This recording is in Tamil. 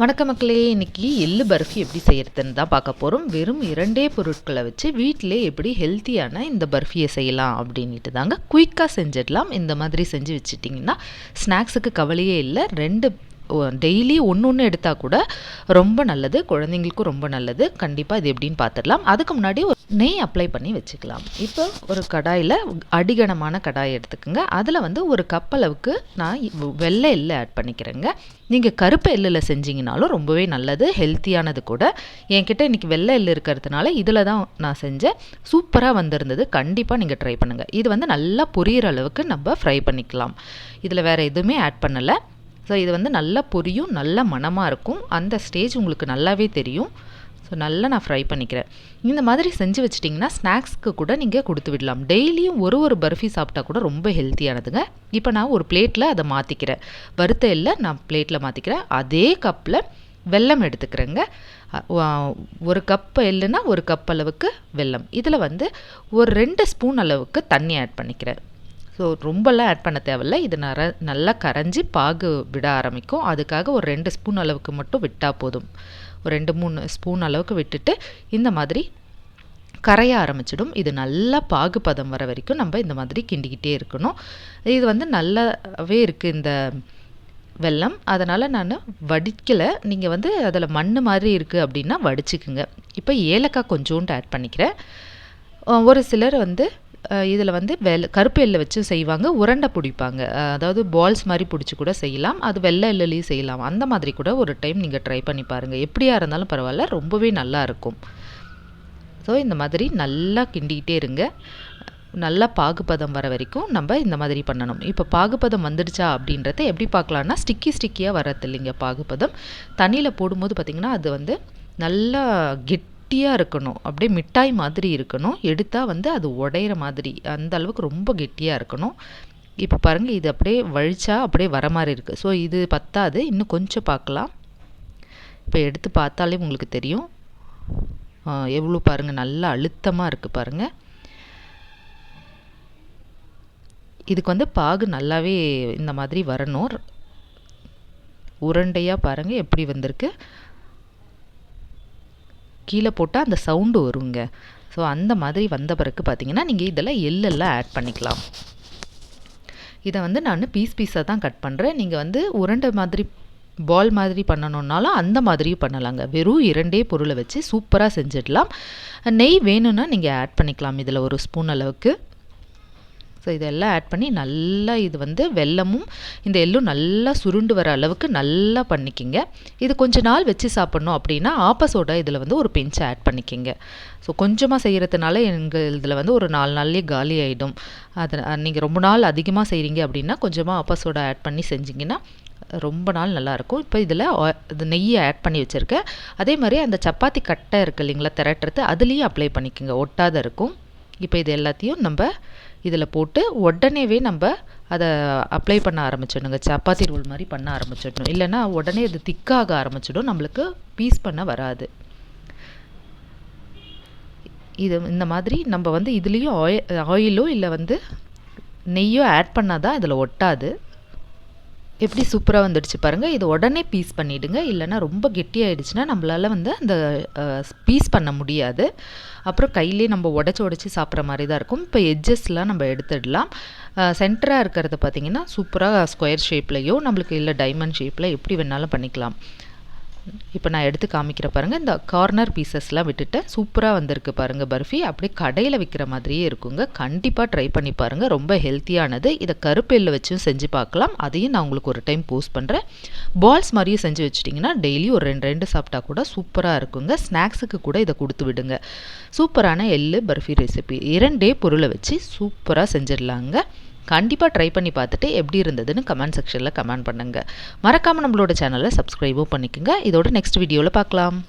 வணக்க மக்களே இன்னைக்கு எள்ளு பர்ஃபி எப்படி செய்யறதுன்னு தான் பார்க்க போகிறோம் வெறும் இரண்டே பொருட்களை வச்சு வீட்டிலே எப்படி ஹெல்த்தியான இந்த பர்ஃபியை செய்யலாம் அப்படின்ட்டு தாங்க குயிக்காக செஞ்சிடலாம். இந்த மாதிரி செஞ்சு வச்சுட்டிங்கன்னா ஸ்நாக்ஸுக்கு கவலையே இல்லை. ரெண்டு டெய்லி ஒன்று ஒன்று எடுத்தால் கூட ரொம்ப நல்லது. குழந்தைங்களுக்கும் ரொம்ப நல்லது. கண்டிப்பாக இது எப்படின்னு பார்த்துடலாம். அதுக்கு முன்னாடி ஒரு நெய் அப்ளை பண்ணி வச்சுக்கலாம். இப்போ ஒரு கடாயில் அடிகனமான கடாய் எடுத்துக்கோங்க. அதில் வந்து ஒரு கப் அளவுக்கு நான் வெள்ளை எள்ளு ஆட் பண்ணிக்கிறேங்க. நீங்கள் கருப்பு எள்ளில் செஞ்சீங்கனாலும் ரொம்பவே நல்லது ஹெல்த்தியானது கூட. என்கிட்ட இன்றைக்கி வெள்ளை எள்ளு இருக்கிறதுனால இதில் தான் நான் செஞ்சேன். சூப்பராக வந்திருந்தது. கண்டிப்பாக நீங்கள் ட்ரை பண்ணுங்கள் இது வந்து நல்லா பொரியிற அளவுக்கு நம்ம ஃப்ரை பண்ணிக்கலாம். இதில் வேறு எதுவுமே ஆட் பண்ணலை. ஸோ இது வந்து நல்லா பொரியும் நல்ல மணமாக இருக்கும். அந்த ஸ்டேஜ் உங்களுக்கு நல்லாவே தெரியும். ஸோ நல்லா நான் ஃப்ரை பண்ணிக்கிறேன். இந்த மாதிரி செஞ்சு வச்சிட்டிங்கன்னா ஸ்நாக்ஸ்க்கு கூட நீங்கள் கொடுத்து விடலாம். டெய்லியும் ஒரு ஒரு பர்ஃபி சாப்பிட்டா கூட ரொம்ப ஹெல்த்தியானதுங்க இப்போ நான் ஒரு பிளேட்டில் அதை மாற்றிக்கிறேன் வறுத்த இல்லை நான் பிளேட்டில் மாற்றிக்கிறேன் அதே கப்பில் வெல்லம் எடுத்துக்கிறேங்க. ஒரு கப் இல்லைன்னா ஒரு கப் அளவுக்கு வெல்லம். இதில் வந்து ஒரு ரெண்டு ஸ்பூன் அளவுக்கு தண்ணி ஆட் பண்ணிக்கிறேன். ஸோ ரொம்பலாம் ஆட் பண்ண தேவையில்ல. இது நர நல்லா கரைஞ்சி பாகு விட ஆரம்பிக்கும். அதுக்காக ஒரு ரெண்டு ஸ்பூன் அளவுக்கு மட்டும் விட்டால் போதும். ஒரு ரெண்டு மூணு ஸ்பூன் அளவுக்கு விட்டுட்டு இந்த மாதிரி கரைய ஆரம்பிச்சிடும். இது நல்லா பாகுபதம் வர வரைக்கும் நம்ம இந்த மாதிரி கிண்டிக்கிட்டே இருக்கணும். இது வந்து நல்லாவே இருக்குது இந்த வெல்லம். அதனால் நான் வடிக்கலை. நீங்கள் வந்து அதில் மண் மாதிரி இருக்குது அப்படின்னா வடிச்சுக்குங்க. இப்போ ஏலக்காய் கொஞ்சோண்டு ஆட் பண்ணிக்கிறேன். ஒரு சிலர் வந்து இதில் வந்து வெள் கருப்பு எள்ளை வச்சு செய்வாங்க உருண்டை பிடிப்பாங்க. அதாவது பால்ஸ் மாதிரி பிடிச்சி கூட செய்யலாம். அது வெள்ளை எள்ளுலேயும் செய்யலாம். அந்த மாதிரி கூட ஒரு டைம் நீங்கள் ட்ரை பண்ணி பாருங்கள் எப்படியா இருந்தாலும் பரவாயில்ல ரொம்பவே நல்லா இருக்கும். ஸோ இந்த மாதிரி நல்லா கிண்டிக்கிட்டே இருங்க. நல்லா பாகுபதம் வர வரைக்கும் நம்ம இந்த மாதிரி பண்ணணும். இப்போ பாகுபதம் வந்துடுச்சா அப்படின்றத எப்படி பார்க்கலான்னா ஸ்டிக்கி ஸ்டிக்கியாக வரது இல்லைங்க பாகுபதம். தண்ணியில் போடும்போது பார்த்திங்கன்னா அது வந்து நல்லா கெட் கெட்டியாக இருக்கணும். அப்படியே மிட்டாய் மாதிரி இருக்கணும். எடுத்தால் வந்து அது உடையிற மாதிரி அந்த அளவுக்கு ரொம்ப கெட்டியாக இருக்கணும். இப்போ பாருங்கள் இது அப்படியே வழிச்சா அப்படியே வர மாதிரி இருக்குது ஸோ இது பத்தாது. இன்னும் கொஞ்சம் பார்க்கலாம். இப்போ எடுத்து பார்த்தாலே உங்களுக்கு தெரியும். எவ்வளோ பாருங்கள் நல்லா அழுத்தமாக இருக்குது பாருங்கள் இதுக்கு வந்து பாகு நல்லாவே இந்த மாதிரி வரணும். உருண்டையாக பாருங்கள் எப்படி வந்திருக்கு. கீழே போட்டால் அந்த சவுண்டு வருங்க. ஸோ அந்த மாதிரி வந்த பிறகு பார்த்தீங்கன்னா நீங்கள் இதில் எள்ளெல்லாம் ஆட் பண்ணிக்கலாம். இதை வந்து நான் பீஸ் பீஸாக தான் கட் பண்ணுறேன் நீங்கள் வந்து உருண்டை மாதிரி பால் மாதிரி பண்ணணுன்னாலும் அந்த மாதிரியும் பண்ணலாங்க. வெறும் இரண்டே பொருளை வச்சு சூப்பராக செஞ்சிடலாம். நெய் வேணும்னா நீங்கள் ஆட் பண்ணிக்கலாம். இதில் ஒரு ஸ்பூன் அளவுக்கு. ஸோ இதெல்லாம் ஆட் பண்ணி நல்லா இது வந்து வெல்லமும் இந்த எள்ளும் நல்லா சுருண்டு வர அளவுக்கு நல்லா பண்ணிக்கிங்க. இது கொஞ்ச நாள் வச்சு சாப்பிட்ணும் அப்படின்னா ஆப்பசோட இதில் வந்து ஒரு பெஞ்சை ஆட் பண்ணிக்கிங்க. ஸோ கொஞ்சமாக செய்கிறதுனால எங்கள் இதில் வந்து ஒரு நாலு நாள்லேயே காலி ஆகிடும் அது நீங்கள் ரொம்ப நாள் அதிகமாக செய்கிறீங்க அப்படின்னா கொஞ்சமாக ஆப்பசோட ஆட் பண்ணி செஞ்சிங்கன்னா ரொம்ப நாள் நல்லாயிருக்கும். இப்போ இதில் இது நெய்யை ஆட் பண்ணி வச்சுருக்கேன். அதே மாதிரி அந்த சப்பாத்தி கட்டை இருக்குது இல்லைங்களா திரட்டுறது அதுலேயும் அப்ளை பண்ணிக்கோங்க. ஒட்டாத இருக்கும். இப்போ இது எல்லாத்தையும் நம்ம இதில் போட்டு உடனேவே நம்ம அதை அப்ளை பண்ண ஆரம்பிச்சிடணுங்க. சப்பாத்தி ரோல் மாதிரி பண்ண ஆரம்பிச்சிடணும். இல்லைன்னா உடனே அது திக்காக ஆரம்பிச்சிடும். நம்மளுக்கு பீஸ் பண்ண வராது. இது இந்த மாதிரி நம்ம வந்து இதுலேயும் ஆயில் ஆயிலோ இல்லை வந்து நெய்யோ ஆட் பண்ணால் தான் இதில் ஒட்டாது. எப்படி சூப்பராக வந்துடுச்சு பாருங்கள் இது உடனே பீஸ் பண்ணிவிடுங்க இல்லைனா ரொம்ப கெட்டியாயிடுச்சுன்னா நம்மளால் வந்து அந்த பீஸ் பண்ண முடியாது. அப்புறம் கையிலே நம்ம உடச்சி உடச்சி சாப்பிட்ற மாதிரி தான் இருக்கும். இப்போ எட்ஜஸ்லாம் நம்ம எடுத்துடலாம். சென்டராக இருக்கிறத பார்த்திங்கன்னா சூப்பராக ஸ்கொயர் ஷேப்லேயோ நம்மளுக்கு இல்லை டைமண்ட் ஷேப்பில் எப்படி வேணாலும் பண்ணிக்கலாம். இப்போ நான் எடுத்து காமிக்கிற பாருங்கள் இந்த கார்னர் பீசஸ்லாம் விட்டுட்டு சூப்பராக வந்திருக்கு பாருங்கள் பர்ஃபி. அப்படியே கடையில் விற்கிற மாதிரியே இருக்குங்க. கண்டிப்பாக ட்ரை பண்ணி பாருங்கள் ரொம்ப ஹெல்த்தியானது இதை கருப்பெல்ல வச்சும் செஞ்சு பார்க்கலாம். அதையும் நான் உங்களுக்கு ஒரு டைம் போஸ்ட் பண்ணுறேன் பால்ஸ் மாதிரியும் செஞ்சு வச்சிட்டிங்கன்னா டெய்லி ஒரு ரெண்டு ரெண்டு சாப்பிட்டா கூட சூப்பராக இருக்குங்க. ஸ்நாக்ஸுக்கு கூட இதை கொடுத்து விடுங்க. சூப்பரான எள்ளு பர்ஃபி ரெசிபி இரண்டே பொருளை வச்சு சூப்பராக செஞ்சிடலாங்க. கண்டிப்பாக ட்ரை பண்ணி பார்த்துட்டு எப்படி இருந்ததுன்னு கமெண்ட் செக்ஷனில் கமெண்ட் பண்ணுங்கள் மறக்காமல் நம்மளோட சேனலை சப்ஸ்கிரைபும் பண்ணிக்கோங்க. இதோட நெக்ஸ்ட் வீடியோவில் பார்க்கலாம்.